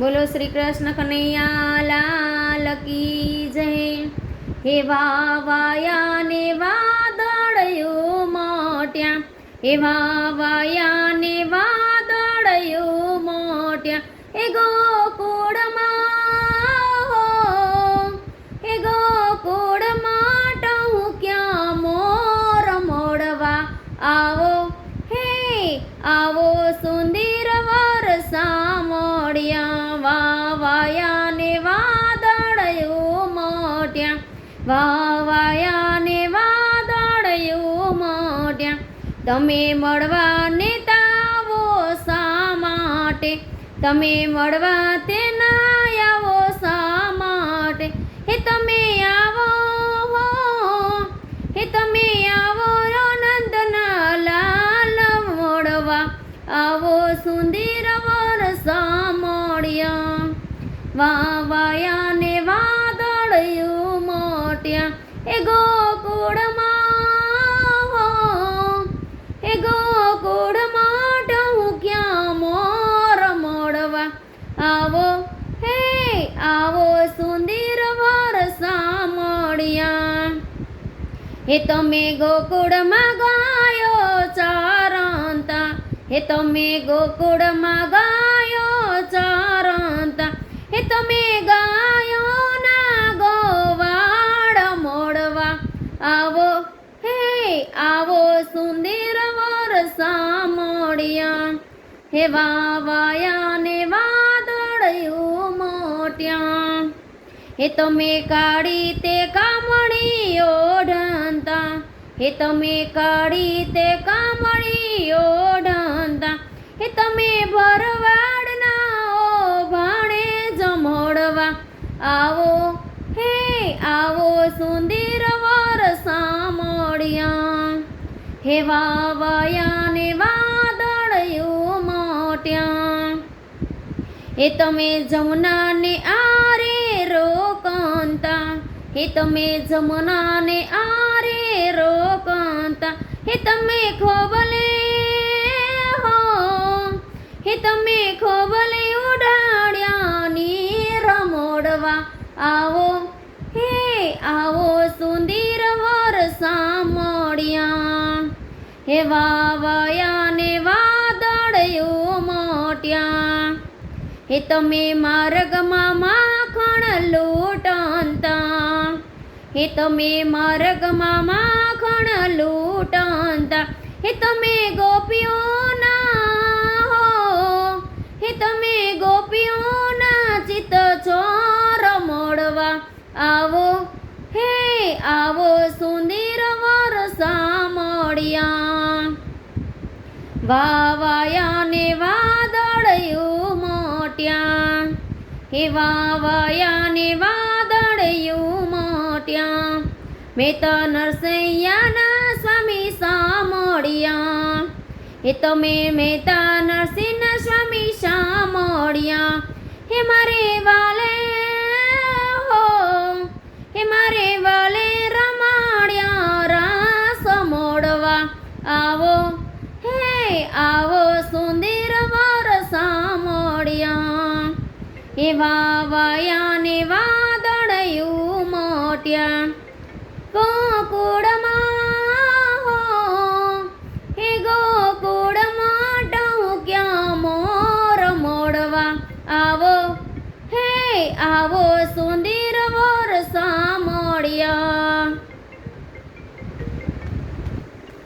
બોલો શ્રી કૃષ્ણ કનૈયા લાલ કી જય. હે વાયા ને વાદળયો મોટ્યા. હે વાયા ને વાદળયો મોટ્યા. એ ગોકુળમાં એ ગોકુળમાં ટહું ક્યાં મોર મોડવા. આવો, હે આવો વાવાયા ને વાદળયો મોટ્યા તમે મળવા ને તાવો શા માટે? તમે મળવા તે ના આવો શા માટે? હે તમે આવો હો. તમે આવો આનંદના લાલ મોડવા. આવો સુંદર વરસા મળ્યા. વાવાયા ને વાદળયું મોટ્યા એ ગોકુળમાં હો એ ગોકુળમાં ટહું ક્યાં મોર મોડવા? આવો, હે, આવો સુંદર વરસા મોડ્યા હે તમે ગોકુળમાં ગાયો ચારંતા, હે તમે ગોકુળમાં ગાયો ચારંતા, હે તમે ગાયો આવો. હે, આવો સુંદર વરસા મોડિયા હે, વાવાયા ને વાદળયું મોટ્યા. હે, તમે કાઢી તે કામણી ઓઢંતા હે, તમે કાઢી તે કામણી ઓઢંતા હે, તમે ભરવાડના ઓ ભાણે જમોડવા. આવો, હે, આવો સુંદર મોડિયા હે વાવાયા ને વાદળયું મોટ્યા. હે તમે જમુનાને આરે રોકંતા હે તમે જમુનાને આરે રોકંતા હે તમે ખોબલે હો, હે તમે ખોબલે ઉડાડ્યા ની રમોડવા આવો, હે આવો હે વાવાયા ને વાદળયું મોટ્યા. હે તમે માર્ગમાં માખણ લૂંટતા. હે તમે માર્ગમાં માખણ લૂંટતા. હે તમે ગોપીઓના હો. હે તમે ગોપીઓના ચિત્ત મોડવા. આવો, હે આવો સુંદર વાવાયા ને વાદળયું મોટ્યા. હે વાવાયા ને વાદળયું મોટ્યા. મેં તો નરસૈયાના સ્વામી સામોડિયા હે મેં તો નરસિંહ સ્વામી સામોડિયા હે મારે વાલે હો, હે મારે વાલે રમાડ્યા રાસ મોડવા. આવો આવો સુંદર વરસા મોડિયા એવા વયાને વાદળયું મોટ્યા. ગોકુળમાં હો હે ગોકુળમાં ક્યાં મોર મોડવા. આવો, હે આવો સુંદર